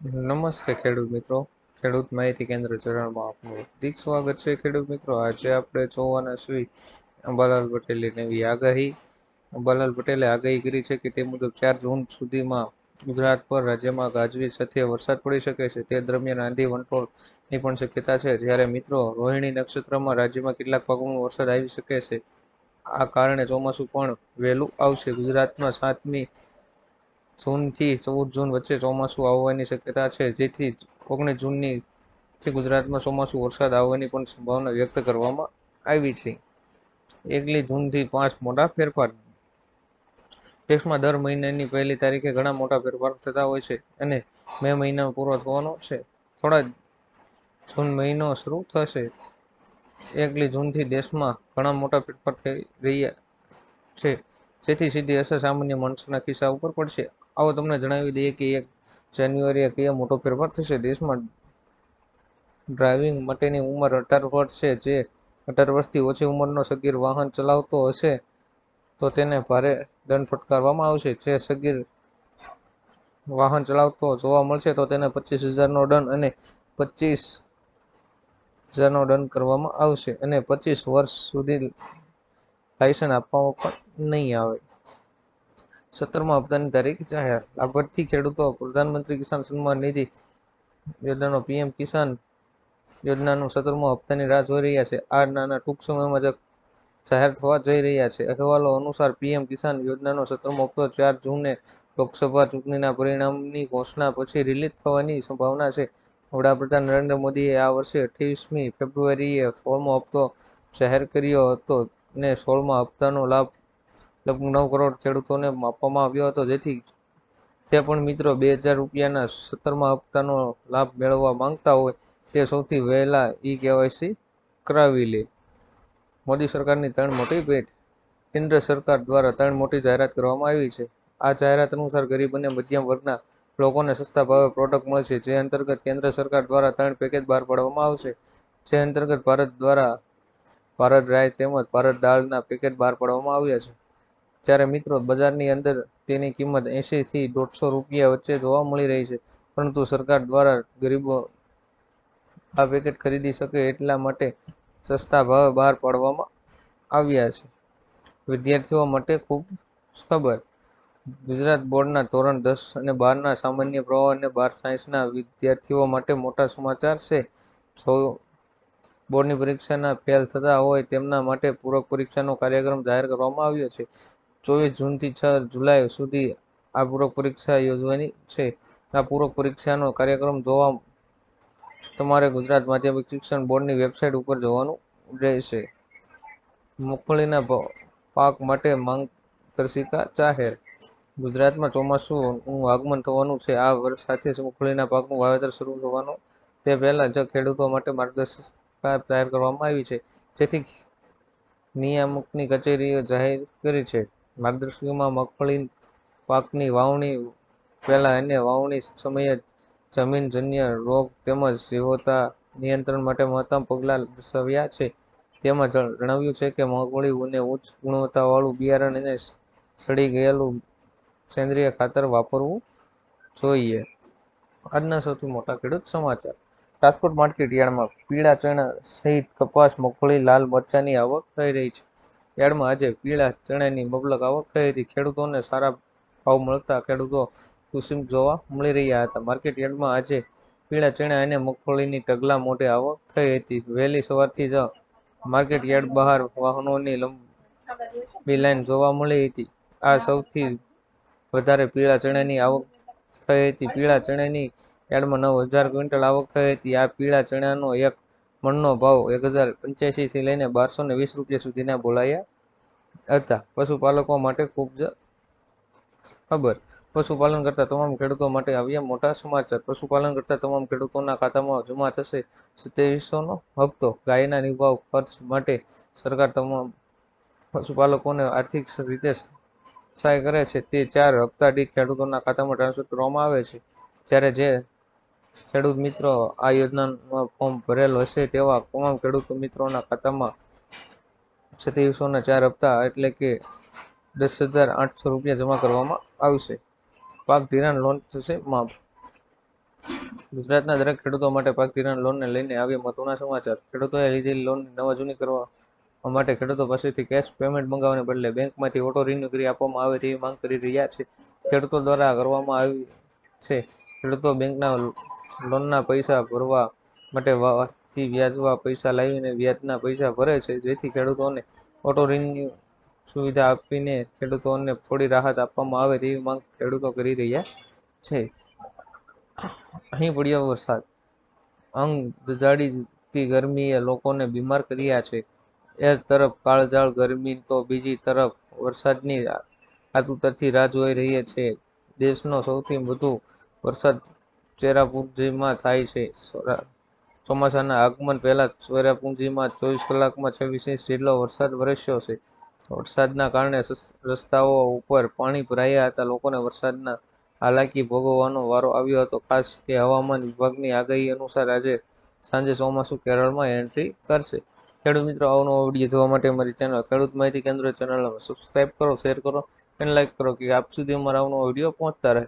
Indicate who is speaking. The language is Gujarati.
Speaker 1: નમસ્તે ખેડૂત મિત્રો. ખેડૂત માહિતી કેન્દ્ર ચરણમાં આપનું હાર્દિક સ્વાગત છે. ખેડૂત મિત્રો, આજે આપણે જોવાના છીએ અંબાલાલ પટેલની નવી આગાહી. અંબાલાલ પટેલે આગાહી કરી છે કે તે મુજબ ચાર જૂન સુધીમાં ગુજરાત પર રાજ્યમાં ગાજવીજ સાથે વરસાદ પડી શકે છે. તે દરમિયાન આંધી વંટોળની પણ શક્યતા છે. જ્યારે મિત્રો, રોહિણી નક્ષત્રમાં રાજ્યમાં કેટલાક ભાગોમાં વરસાદ આવી શકે છે. આ કારણે ચોમાસું પણ વહેલું આવશે. ગુજરાતમાં સાતમી જૂનથી ચૌદ જૂન વચ્ચે ચોમાસું આવવાની શક્યતા છે. જેથી ઓગણીસ જૂનની થી ગુજરાતમાં ચોમાસું વરસાદ આવવાની પણ સંભાવના વ્યક્ત કરવામાં આવી છે. એકલી જૂનથી પાંચ મોટા ફેરફાર. દેશમાં દર મહિનાની પહેલી તારીખે ઘણા મોટા ફેરફાર થતા હોય છે અને મે મહિનામાં પૂરો થવાનો છે. થોડા જૂન મહિનો શરૂ થશે. એકલી જૂનથી દેશમાં ઘણા મોટા ફેરફાર થઈ રહ્યા છે. જેથી સીધી અસર સામાન્ય માણસોના ખિસ્સા ઉપર પડશે. આવો તમને જણાવી દઈએ કે એક જાન્યુઆરીએ કયો મોટો ફેરફાર થશે? દેશમાં ડ્રાઇવિંગ માટેની ઉંમર અઢાર વર્ષ છે. જે અઢાર વર્ષથી ઓછી ઉંમરનો સગીર વાહન ચલાવતો હશે, તો તેને ભારે દંડ ફટકારવામાં આવશે. જે સગીર વાહન ચલાવતો જોવા મળશે, તો તેને પચીસ હજારનો દંડ અને પચીસ હજારનો દંડ કરવામાં આવશે. અને પચીસ વર્ષ સુધી લાયસન્સ આપવામાં પણ નહીં આવે. સત્તરમાં હપ્તાની તારીખ જાહેર લાભાર્થી ખેડૂતો, પ્રધાનમંત્રી કિસાન સન્માન નિધિ યોજનાનો પીએમ કિસાન યોજનાનું સત્તરમો હપ્તાની રાહ જોઈ રહ્યા છે. આ નાના ટૂંક સમયમાં જ જાહેર થવા જઈ રહ્યા છે. અહેવાલો અનુસાર પીએમ કિસાન યોજનાનો સત્તરમો હપ્તો ચાર જૂને લોકસભા ચૂંટણીના પરિણામની ઘોષણા પછી રિલીઝ થવાની સંભાવના છે. વડાપ્રધાન નરેન્દ્ર મોદીએ આ વર્ષે અઠ્યાવીસમી ફેબ્રુઆરીએ સોળમો હપ્તો જાહેર કર્યો હતો અને સોળમા હપ્તાનો લાભ લગભગ નવ કરોડ ખેડૂતોને આપવામાં આવ્યો હતો. જેથી જે પણ મિત્રો બે હજાર રૂપિયાના સત્તરમા હપ્તાનો લાભ મેળવવા માંગતા હોય તે સૌથી વહેલા ઈ કેવાયસી કરાવી લે. મોદી સરકારની ત્રણ મોટી ભેટ કેન્દ્ર સરકાર દ્વારા ત્રણ મોટી જાહેરાત કરવામાં આવી છે. આ જાહેરાત અનુસાર ગરીબ અને મધ્યમ વર્ગના લોકોને સસ્તા ભાવે પ્રોડક્ટ મળશે જે અંતર્ગત કેન્દ્ર સરકાર દ્વારા ત્રણ પેકેજ બહાર પાડવામાં આવશે. જે અંતર્ગત ભારત દ્વારા ભારત રાય તેમજ ભારત દાળના પેકેટ બહાર પાડવામાં આવ્યા છે. જ્યારે મિત્રો બજારની અંદર તેની કિંમત એંશીથી દોઢસો રૂપિયા વચ્ચે જોવા મળી રહી છે. પરંતુ સરકાર દ્વારા ગરીબો આ પેકેટ ખરીદી શકે એટલા માટે સસ્તા ભાવે બહાર પાડવામાં આવ્યા છે. વિદ્યાર્થીઓ માટે ખૂબ ખબર. ગુજરાત બોર્ડના ધોરણ દસ અને બારના સામાન્ય પ્રવાહ અને બાર સાયન્સના વિદ્યાર્થીઓ માટે મોટા સમાચાર છે. જો બોર્ડની પરીક્ષાના ફેલ થતા હોય તેમના માટે પૂરક પરીક્ષાનો કાર્યક્રમ જાહેર કરવામાં આવ્યો છે. ચોવીસ જૂનથી છ જુલાઈ સુધી આ પૂરક પરીક્ષા યોજવાની છે. આ પૂરક પરીક્ષાનો કાર્યક્રમ જોવા તમારે ગુજરાત માધ્યમિક શિક્ષણ બોર્ડની વેબસાઇટ ઉપર જોવાનું રહેશે. મગફળીના પાક માટે માર્ગદર્શિકા જાહેર. ગુજરાતમાં ચોમાસુનું આગમન થવાનું છે. આ વર્ષ સાથે જ મગફળીના પાકનું વાવેતર શરૂ થવાનું. તે પહેલાં જ ખેડૂતો માટે માર્ગદર્શિકા જાહેર કરવામાં આવી છે. જેથી નિયામકની કચેરીએ જાહેર કરી છે. માર્ગદર્શિકામાં મગફળી પાકની વાવણી પહેલા અને વાવણી સમયે જમીનજન્ય રોગ તેમજ જીવતા નિયંત્રણ માટે મહત્તમ પગલાં દર્શાવ્યા છે. તેમાં જણાવ્યું છે કે મગફળી અને ઉચ્ચ ગુણવત્તાવાળું બિયારણ અને સડી ગયેલું સેન્દ્રિય ખાતર વાપરવું જોઈએ. આજના સૌથી મોટા ખેડૂત સમાચાર. રાજકોટ માર્કેટ યાર્ડમાં પીળા ચણા સહિત કપાસ, મગફળી, લાલ મરચાની આવક થઈ રહી છે. યાર્ડમાં આજે પીળા ચણાની મબલક આવક થઈ હતી. ખેડૂતોને સારા ભાવ મળતા ખેડૂતો ખુશી જોવા મળી રહ્યા હતા. માર્કેટ યાર્ડમાં આજે પીળા ચણા અને મગફળીની ઢગલા મોટી આવક થઈ હતી. વહેલી સવારથી જ માર્કેટ યાર્ડ બહાર વાહનોની લંબી લાઈન જોવા મળી હતી. આ સૌથી વધારે પીળા ચણાની આવક થઈ હતી. પીળા ચણાની યાર્ડમાં નવ હજાર ક્વિન્ટલ આવક થઈ હતી. આ પીળા ચણાનો એક મણનો ભાવ એક હજાર પંચ્યાસીથી લઈને બારસો ને વીસ રૂપિયા સુધીના બોલાયા હતા. પશુપાલકો માટે ખૂબ જ ખબર. પશુપાલન કરતા તમામ ખેડૂતો માટે આવ્યા મોટા સમાચાર. પશુપાલન કરતા તમામ ખેડૂતોના ખાતામાં જમા થશે સત્યાવીસોનો હપ્તો. ગાયના નિભાવ ખર્ચ માટે સરકાર તમામ પશુપાલકોને આર્થિક રીતે સહાય કરે છે. તે ચાર હપ્તા દીઠ ખેડૂતોના ખાતામાં ટ્રાન્સફર કરવામાં આવે છે. જ્યારે જે ખેડૂત મિત્રો, આ યોજનામાં ફોર્મ ભરેલ હશે તેવા તમામ ખેડૂત મિત્રોના ખાતામાં સત્યાવીસોના ચાર હપ્તા એટલે કે દસ હજાર આઠસો રૂપિયા જમા કરવામાં આવશે. પાક ધિરાણ લોન થશે માફ ગુજરાતના દરેક ખેડૂતો માટે પાક ધિરાણ લોનને લઈને આવ્યા મહત્વના સમાચાર. ખેડૂતોએ લીધેલી લોન નવા જૂની કરવા માટે ખેડૂતો પાસેથી કેશ પેમેન્ટ મંગાવવાને બદલે બેંકમાંથી ઓટો રિન્યુ કરી આપવામાં આવે તેવી માંગ કરી રહ્યા છે. ખેડૂતો દ્વારા કરવામાં આવી છે. ખેડૂતો બેંકના લોનના પૈસા ભરવા માટે વ્યાજવા પૈસા લાવીને વ્યાજના પૈસા ભરે છે. જેથી ખેડૂતોને ઓટો રિન્યુ સુવિધા આપીને ખેડૂતોને થોડી રાહત આપવામાં આવે તેવી માંગ ખેડૂતો કરી રહ્યા છે. અહીં પડ્યો વરસાદ. અંગ જજાડીતી ગરમીએ લોકોને બીમાર કર્યા છે. એક તરફ કાળજાળ ગરમી, તો બીજી તરફ વરસાદની આતુરતાથી રાહ જોઈ રહી છે. દેશનો સૌથી વધુ વરસાદ ચેરાપુંજીમાં થાય છે. ચોમાસાના આગમન પહેલા ચેરાપુંજીમાં ચોવીસ કલાકમાં છવ્વીસ ઇંચ જેટલો વરસાદ વરસ્યો છે. વરસાદના કારણે રસ્તાઓ ઉપર પાણી ભરાયા હતા. લોકોને વરસાદના હાલાકી ભોગવવાનો વારો આવ્યો હતો. ખાસ કે હવામાન વિભાગની આગાહી અનુસાર આજે સાંજે ચોમાસું કેરળમાં એન્ટ્રી કરશે. ખેડૂત મિત્રો, આવનો વીડિયો જોવા માટે અમારી ચેનલ ખેડૂત માહિતી કેન્દ્ર ચેનલને સબસ્ક્રાઇબ કરો શેર કરો અને લાઈક કરો કે આપ સુધી અમારા આવનો વીડિયો પહોંચતા રહે.